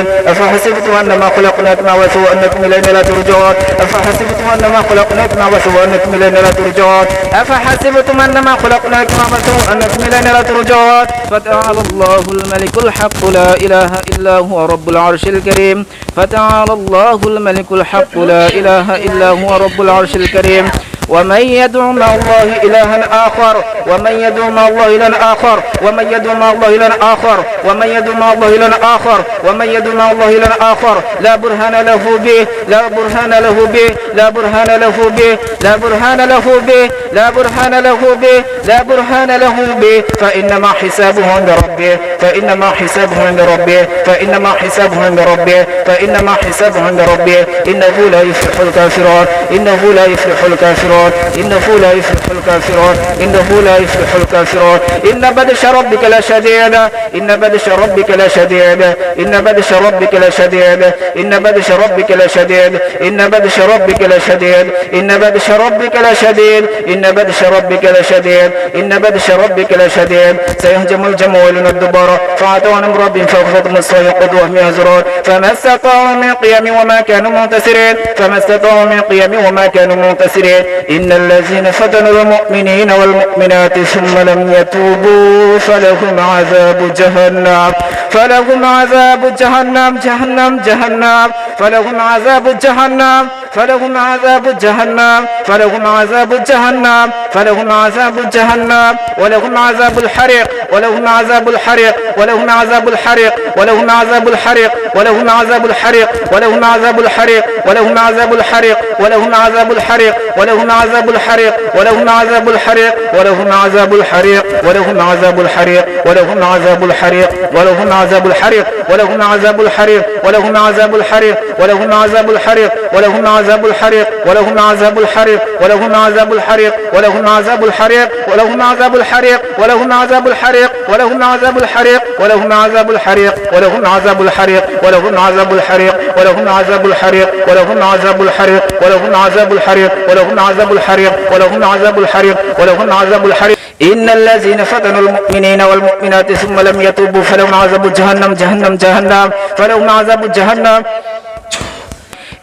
أفحسبتم أنما خلقناكم عبثا وأنكم إلينا لا ترجعون. أفحسبتم أنما خلقناكم عبثا وأنكم إلينا لا ترجعون. أفحسبتم أنما خلقناكم عبثا وأنكم إلينا لا ترجعون. فتعالى الله الملك الحق لا إله إلا هو رب العرش الكريم. فتعالى الله الملك الحق لا إله إلا هو رب العرش الكريم. ومن يدعو مع الله إلها آخر ومن يدعو مع الله إلها آخر ومن يدعو مع الله إلها آخر ومن يدعو مع الله إلها آخر ومن يدعو مع الله إلها آخر. لا برهان له به لا برهان له به لا برهان له به لا برهان له به لا برهان له به لا برهان له به. فإنما حسابه عند ربه فإنما حسابه عند ربه فإنما حسابه عند ربه فإنما حسابه عند ربه. إنه لا يفلح الكافرون إنه لا يفلح الكافرون. إنه لا يفلح الكافرون. إنه لا يفلح الكافرون. إن بدش ربك لشديد إن بدش ربك لشديد إن بدش ربك لشديد إن بدش ربك لشديد إن بدش ربك لشديد إن بدش ربك لشديد إن بدش ربك لشديد إن بدش ربك لشديد سيهجم الجمع ولن الدبر. فعتوا عن رب فاخفض الصيقظ وهم يهزرون فما استطاعوا من قيام وما كانوا منتصرين فما استطاعوا من قيام وما كانوا منتصرين إن الذين فتنوا المؤمنين والمؤمنات ثم لم يتوبوا فلهم عذاب جهنم. فلهم عذاب جهنم جهنم جهنم. فلهم عذاب جهنم. فلهم عذاب جهنم فلهم عذاب جهنم فلهم عذاب جهنم ولهم عذاب الحريق ولهم عذاب الحريق ولهم عذاب الحريق ولهم عذاب الحريق ولهم عذاب الحريق ولهم عذاب الحريق ولهم عذاب الحريق ولهم عذاب الحريق ولهم عذاب الحريق ولهم عذاب الحريق ولهم عذاب الحريق ولهم عذاب الحريق ولهم عذاب الحريق ولهم عذاب الحريق ولهم عذاب الحريق ولهم عذاب الحريق ولهم عذاب الحريق ولهم عذاب الحريق ولهم عذاب الحريق ولهم عذاب الحريق ولهم عذاب الحريق ولهم عذاب الحريق ولهم عذاب الحريق ولهم عذاب الحريق ولهم عذاب الحريق ولهم عذاب الحريق ولهم عذاب الحريق ولهم عذاب الحريق ولهم عذاب الحريق ولهم عذاب الحريق ولهم عذاب الحريق ولهم عذاب الحريق ولهم عذاب الحريق إن الذين فتنوا المؤمنين والمؤمنات ثم لم يتوبوا فلهم عذاب جهنم جهنم جهنم فلهم عذاب جهنم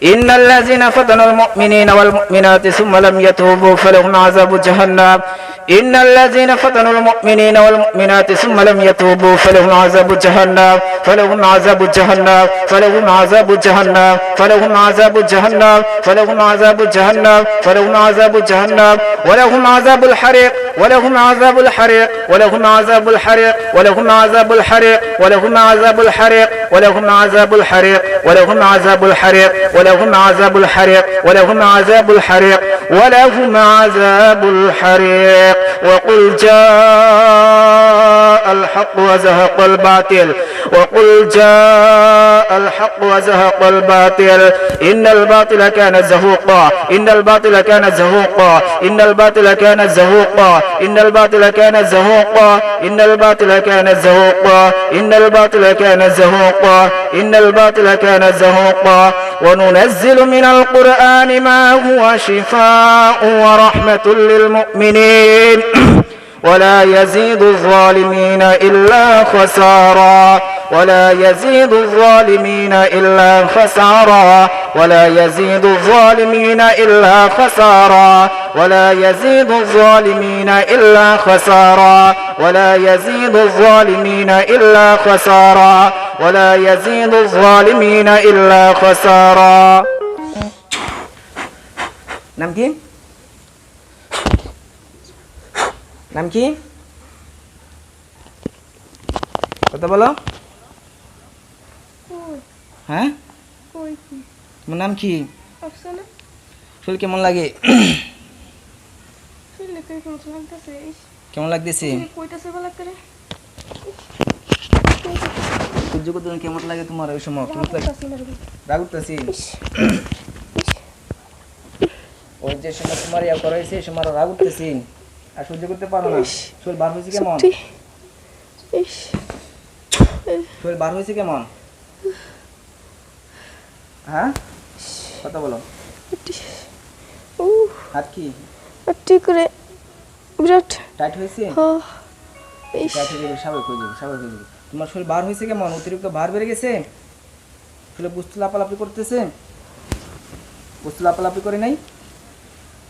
إن الذين فتنوا المؤمنين والمؤمنات ثم لم يتوبوا فلهم عذاب جهنم. إن الذين فتنوا المؤمنين والمؤمنات ثم لم يتوبوا فلهم عذاب جهنم. فلهم عذاب جهنم. فلهم عذاب جهنم. فلهم عذاب جهنم. فلهم عذاب جهنم. فلهم عذاب جهنم. ولهم عذاب الحريق. ولهم عذاب الحريق. ولهم عذاب الحريق. ولهم عذاب الحريق. ولهم عذاب الحريق. ولهم عذاب الحريق. ولهم عذاب الحريق ولهم عذاب الحريق ولهم عذاب الحريق ولهم عذاب الحريق. وقل جاء الحق وزهق الباطل. وقل جاء الحق وزهق الباطل. إن الباطل كان زهوقا. إن الباطل كان زهوقا. إن الباطل كان زهوقا. إن الباطل كان زهوقا. إن الباطل كان زهوقا. إن الباطل كان زهوقا. إن الباطل كان زهوقا. وننزل من القرآن ما هو شفاء ورحمة للمؤمنين. ولا يزيد الظالمين إلا خسارا. ولا يزيد الظالمين إلا خسارا. ولا يزيد الظالمين إلا خسارا. ولا يزيد الظالمين إلا خسارا. ولا يزيد الظالمين إلا خسارا. ولا يزيد الظالمين إلا خسارا. নাম নাম কি? কথা বলো। হ্যাঁ? তোমার নাম কি? শরীর কেমন লাগে? কেমন লাগতেছে? কেমন লাগে তোমার ওই সময়? কেমন রাগ উঠতেছি? ওই যে সময় তোমার ইয়া করাইছে সময় রাগ উঠতেছি। আর সহ্য করতে পারো না। শরীর বার হয়েছে কেমন? শরীর বার হয়েছে কেমন? হ্যাঁ? কথা বলো। হাত কি? আটি করে বিরাট। টাইট হয়েছে? হ। ইস। টাইট হয়ে যাবে স্বাভাবিক হয়ে যাবে স্বাভাবিক হয়ে যাবে। তোমার শরীর বার হয়েছে কেমন? অতিরিক্ত ভার বেড়ে গেছে? আসলে বস্তু লাপালাপি করতেছে? বস্তু লাপালাপি করে নাই?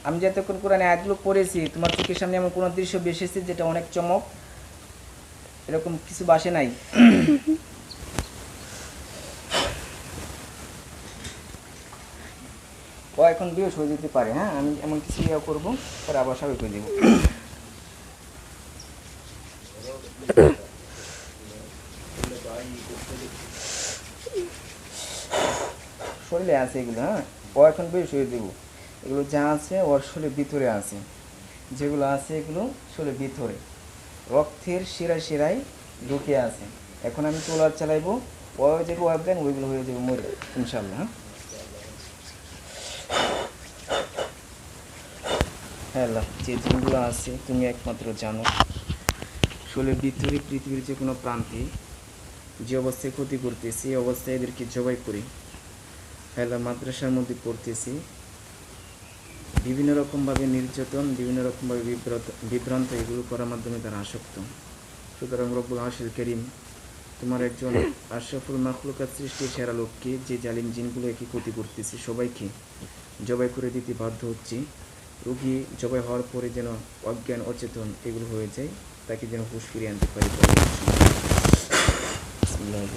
আমি যতক্ষণ কোরআনে আয়াতগুলো পড়েছি তোমার চোখের সামনে এমন কোনো দৃশ্য বেসেছে যেটা অনেক চমক? এরকম কিছু বাসে নাই? ও এখন বিয়ে হয়ে যেতে পারে হ্যাঁ? আমি এমন কিছু ইয়ে করব পরে আবার স্বাভাবিক করে দেবো শরীরে আছে এগুলো হ্যাঁ? ও এখন বেশ হয়ে দেবো এগুলো যা আছে ওর শরীরের ভিতরে আছে। যেগুলো আছে এগুলো শরীরের ভিতরে। রক্তের শিরায় শিরায় ঢুকে আছে। এখন আমি তোলার চালাইবো ও যেগুলো অজ্ঞান ওইগুলো হয়ে যাবে মরে ইনশাল্লাহ হ্যাঁ? হ্যাঁ আল্লাহ, যে জিনগুলো আছে তুমি একমাত্র জানো। শরীরের ভিতরে পৃথিবীর যে কোনো প্রান্তে যে অবস্থায় ক্ষতি করতেছি অবস্থায় এদেরকে জবাই করি। হেলা মাদ্রাসার মধ্যে পড়তেছি বিভিন্ন রকমভাবে নির্যাতন বিভিন্ন রকমভাবে বিব্রত বিভ্রান্ত এগুলো করার মাধ্যমে তারা আসক্ত। সুতরাং রব্বুল আশিল করিম তোমার একজন আশরাফুল মাখলুকাত সৃষ্টি সেরা লোককে যে জালিম জিনগুলো একই ক্ষতি করতেছে সবাইকে জবাই করে দিতে বাধ্য হচ্ছি। রোগী জবাই হওয়ার পরে যেন অজ্ঞান অচেতন এগুলো হয়ে যায় তাকে যেন হুশ ফিরিয়ে আনতে পারি। আল্লাহু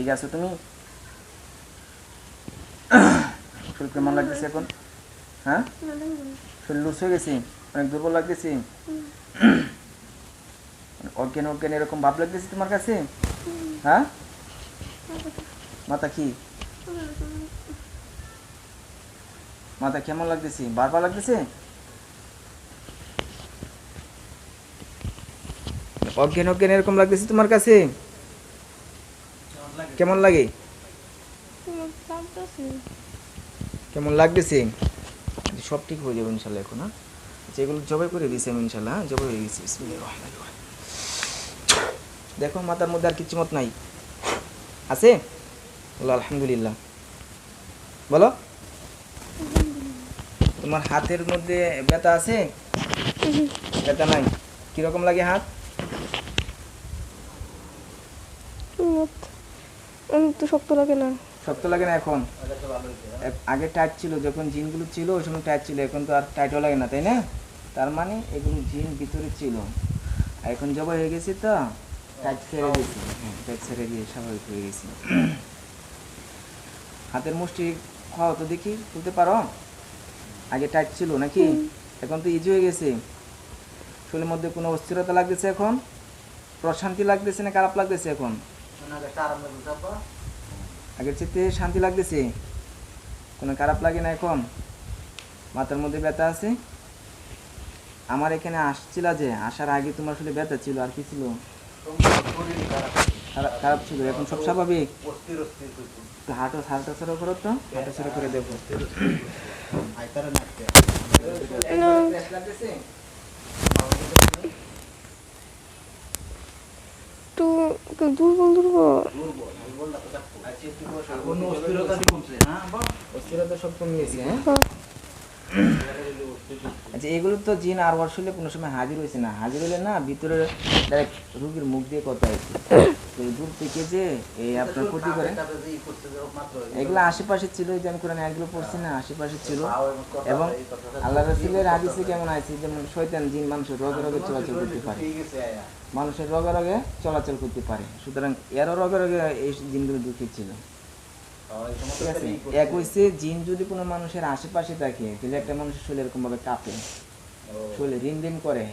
ঠিক আছে তুমি? শরীর কেমন লাগতেছে এখন? হ্যাঁ? শরীর লুজ হয়ে গেছে? অনেক দুর্বল লাগতেছে? অজ্ঞান অজ্ঞান এরকম ভাব লাগতেছে তোমার কাছে? হ্যাঁ? মাথা কি? মাথা কেমন লাগতেছে? বারবার লাগতেছে? অজ্ঞান অজ্ঞান এরকম লাগতেছে তোমার কাছে? কেমন লাগে? কেমন লাগতেছে? সব ঠিক হয়ে যাবে ইনশাল্লাহ এখন হ্যাঁ? যেগুলো জবাই করে দিয়েছি আমি ইনশাল্লাহ হ্যাঁ? জবাই হয়ে গেছি। দেখো মাথার মধ্যে আর কিছু মত নাই। আছে? বলো আলহামদুলিল্লাহ। বলো। তোমার হাতের মধ্যে ব্যথা আছে? ব্যথা নাই? কীরকম লাগে হাত অনেক তো শক্ত লাগে না। শক্ত লাগে না এখন? আগে টাইট ছিল যখন জিনগুলো ছিল ওই সময় টাইট ছিল এখন তো আর টাইটও লাগে না তাই না? তার মানে এগুলো জিন ভিতরে ছিল। এখন জবা হয়ে গেছে তো টাইট ছেড়ে গেছে হ্যাঁ টাইট ছেড়ে দিয়ে স্বাভাবিক হয়ে গেছে। হাতের মুষ্টি খাও তো দেখি তুলতে পারো? আগে টাইট ছিল নাকি? এখন তো ইজি হয়ে গেছে। শরীরের মধ্যে কোনো অস্থিরতা লাগতেছে এখন? প্রশান্তি লাগতেছে না খারাপ লাগতেছে এখন? আগের চেয়ে শান্তি লাগতেছে। কোনো খারাপ লাগে না এখন। মাথার মধ্যে ব্যথা আছে। আমার এখানে আসছিল যে আসার আগে তোমার আসলে ব্যথা ছিল আর কি ছিল? খারাপ- খারাপ ছিল এখন সব স্বাভাবিক? তো হাঁটো হাঁটা ছাড়া করো তো। হাঁটা ছাড়া করে দেখো একটু দুর্বল দুর্বল। হ্যাঁ? হ্যাঁ। আচ্ছা এগুলো তো জিন আর হলে কোনো সময় হাজির হয়েছে না। হাজির হলে না ভিতরে ডাইরেক্ট রুগীর মুখ দিয়ে কথা হয়েছে তো এই দূর থেকে যে এই আপনার ক্ষতি করে। এগুলো আশেপাশে ছিল যে আমি কোরআনে এগুলো পড়ছি না আশেপাশে ছিল। এবং আল্লাহ রসুলের হাদিসে কেমন আছে? যেমন শয়তান জিন মানুষের রোগে রোগে চলাচল করতে পারে। মানুষের রোগে রোগে চলাচল করতে পারে। সুতরাং এরও রোগে রোগে এই জিনগুলো ঢুকে ছিল। ঠিক আছে? এক হইছে জিন যদি কোনো মানুষের আশেপাশে থাকে তাহলে একটা মানুষের শরীর এরকম ভাবে কাঁপে শরীরে রিম রিম করে।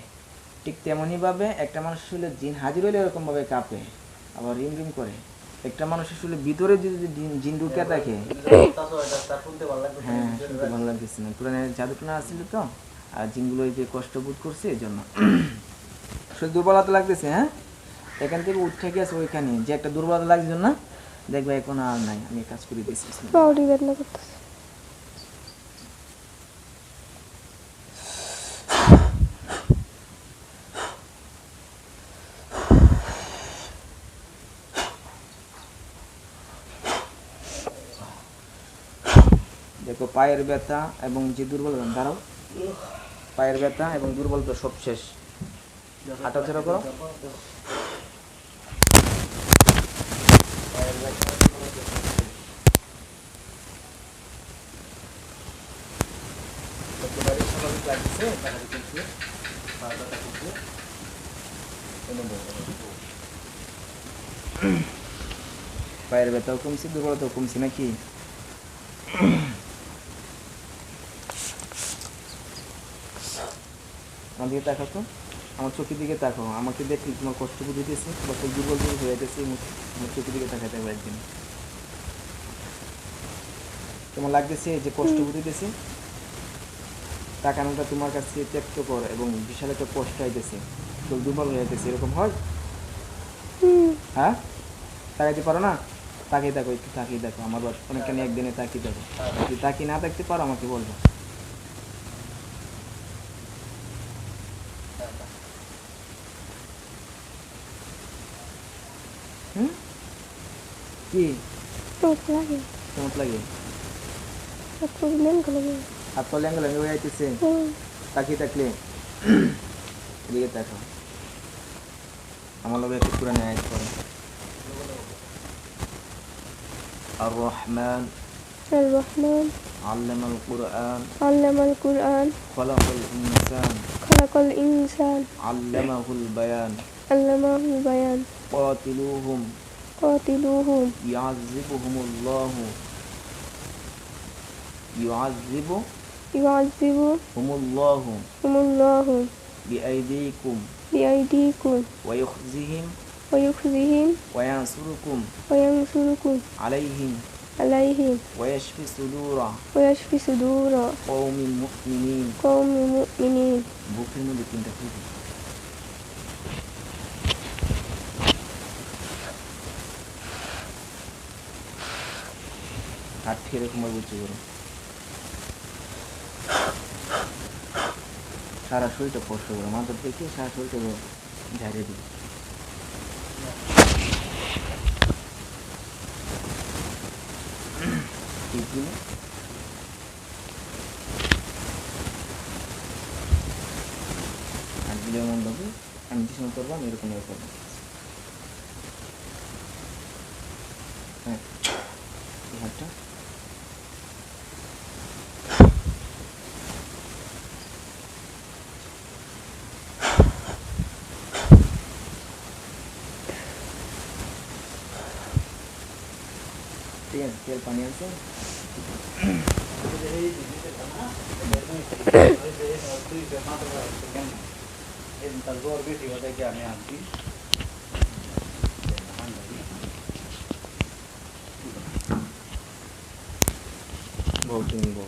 ঠিক তেমনই ভাবে একটা মানুষের শরীরে জিন হাজির হলে এরকম ভাবে কাঁপে। আবার রিম রিম করে। একটা মানুষের শরীরে ভিতরে যদি জিন- ঢুকে থাকে লাগতেছে না। কোরআনের জাদুটনা আসছিল তো, আর জিনগুলো এই যে কষ্ট বোধ করছে এই জন্য শুধু দুর্বলতা লাগতেছে হ্যাঁ? এখান থেকে উঠে গেছে ওইখানে। যে একটা দুর্বলতা লাগছে না দেখবে এখন আর নাই। আমি কাজ করে দিয়েছি দেখো, পায়ের ব্যথা এবং যে দুর্বলতা দাঁড়াও। পায়ের ব্যথা এবং দুর্বলতা সব শেষ। হাঁটাচড়া করো। পায়ের ব্যথাও কমছে, দুর্বলতাও কমছে নাকি? আমার দিকে তাকাও তো। আমার চোখের দিকে তাকাও। আমাকে দেখলে তোমার কষ্ট বুঝেছে বা খুব দুর্বল দুর্বল হয়ে গেছে আমার চোখের দিকে তাকাতে হবে একদিন। তোমার লাগতেছে যে কষ্ট বুঝেছে তাকানোটা তোমার কাছে ত্যক্ত কর এবং বিশাল একটা কষ্ট হইতেছে চোখ দুর্বল হয়ে যেতেছে এরকম হয়? হ্যাঁ? তাকাইতে পারো না? তাকিয়ে দেখো একটু তাকিয়ে দেখো আমার অনেকখানি একদিনে তাকিয়ে দেখো যদি তাকিয়ে না দেখতে পারো, আমাকে বলব। হুম কি চোখ লাগে কেমন লাগে প্রবলেম করে হাত পা ল্যাঙ্গা ল্যাঙ্গা হয়ে যাইতেছে হুম তাকিয়ে থাকলে এদিকে দেখো আমার লোক একটু পুরানো আয়াত করে আর রহমান الرحمن علم القرآن علم القرآن خلق الإنسان خلق الإنسان. علمه البيان. علمه البيان. قاتلوهم. قاتلوهم. يعذبهم الله. يعذبهم يعذبهم الله. الله. بأيديكم. بأيديكم. ويخزهم ويخزيهم. وينصركم. وينصركم. عليهم. عليهم ويشفي صدور ويشفي صدور قوم مؤمنين قوم مؤمنين বুকের মধ্যে তিনটা ফুটে হাত ঠিক এরকম ভাবে উঁচু করো সারা শরীরটা স্পর্শ করো মাথা থেকে সারা শরীরটা ঝাড়িয়ে দিই ঠিক দিলে আর দিলে এমন ভাবে আমি যে সময় করব আমি এরকম ভাবে করব হ্যাঁ এই হাতটা ঠিক আছে তেল পানি আছে বউ তুমি বউ